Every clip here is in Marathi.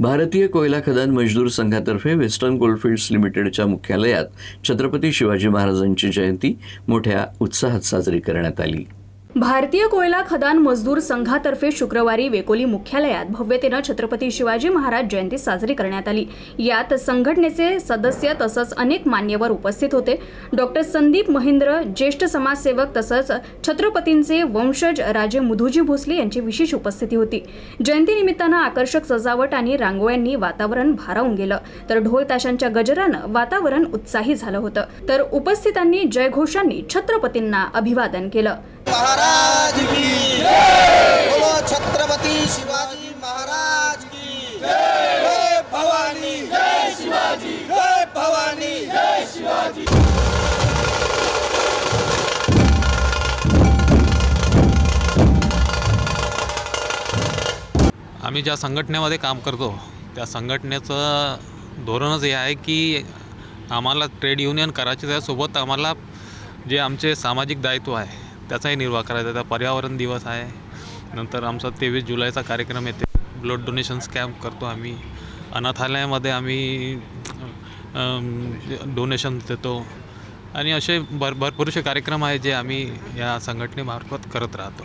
भारतीय कोयला खदान मजदूर संघातर्फे वेस्टर्न गोल्डफिल्ड्स लिमिटेडच्या मुख्यालयात छत्रपती शिवाजी महाराजांची जयंती मोठ्या उत्साहात साजरी करण्यात आली. भारतीय कोयला खदान मजदूर संघातर्फे शुक्रवारी वेकोली मुख्यालयात भव्यतेनं छत्रपती शिवाजी महाराज जयंती साजरी करण्यात आली. यात संघटनेचे सदस्य तसंच अनेक मान्यवर उपस्थित होते. डॉक्टर संदीप महेंद्र ज्येष्ठ समाजसेवक तसंच छत्रपतींचे वंशज राजे मुधोजी भोसले यांची विशेष उपस्थिती होती. जयंतीनिमित्तानं आकर्षक सजावट आणि रांगोळ्यांनी वातावरण भारावून गेलं. तर ढोल ताशांच्या गजरानं वातावरण उत्साही झालं होतं. तर उपस्थितांनी जयघोषांनी छत्रपतींना अभिवादन केलं. महाराज की बोलो छत्रपती शिवाजी महाराज की जय। भवानी। जय शिवाजी। जय भवानी। जय शिवाजी। आम्ही ज्या संघटनेमध्ये काम करतो त्या संघटनेचं धोरणच हे आहे की आम्हाला ट्रेड युनियन करायचे त्यासोबत आम्हाला जे आमचे सामाजिक दायित्व आहे त्याचाही निर्वाह करायचा त्या पर्यावरण दिवस आहे. नंतर आमचा तेवीस जुलैचा कार्यक्रम येते. ब्लड डोनेशन्स कॅम्प करतो आम्ही. अनाथालयामध्ये आम्ही डोनेशन देतो. आणि असे भर भरपूरसे कार्यक्रम आहे जे आम्ही या संघटनेमार्फत करत राहतो.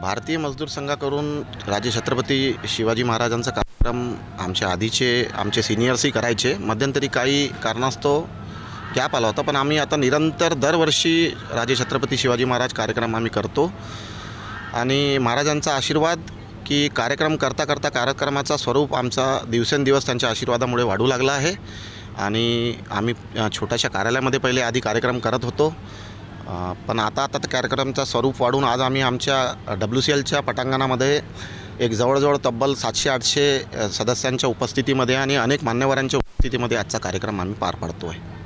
भारतीय मजदूर संघाकडून राजे छत्रपती शिवाजी महाराजांचा कार्यक्रम आमच्या आधीचे आमचे सिनियर्सही करायचे. मध्यंतरी काही कारणास्तव गॅप आला होता पण आम्ही आता निरंतर दरवर्षी राजे छत्रपती शिवाजी महाराज कार्यक्रम आम्ही करतो. आणि महाराजांचा आशीर्वाद की कार्यक्रम करता करता कार्यक्रमाचा स्वरूप आमचा दिवसेंदिवस त्यांच्या आशीर्वादामुळे वाढू लागला आहे. आणि आम्ही छोट्याशा कार्यालयामध्ये पहिले आधी कार्यक्रम करत होतो. पण आता आता त्या कार्यक्रमचा स्वरूप वाढून आज आम्ही आमच्या डब्ल्यू सी एलच्या पटांगणामध्ये एक जवळजवळ तब्बल सातशे आठशे सदस्यांच्या उपस्थितीमध्ये आणि अनेक मान्यवरांच्या उपस्थितीमध्ये आजचा कार्यक्रम आम्ही पार पाडतो आहे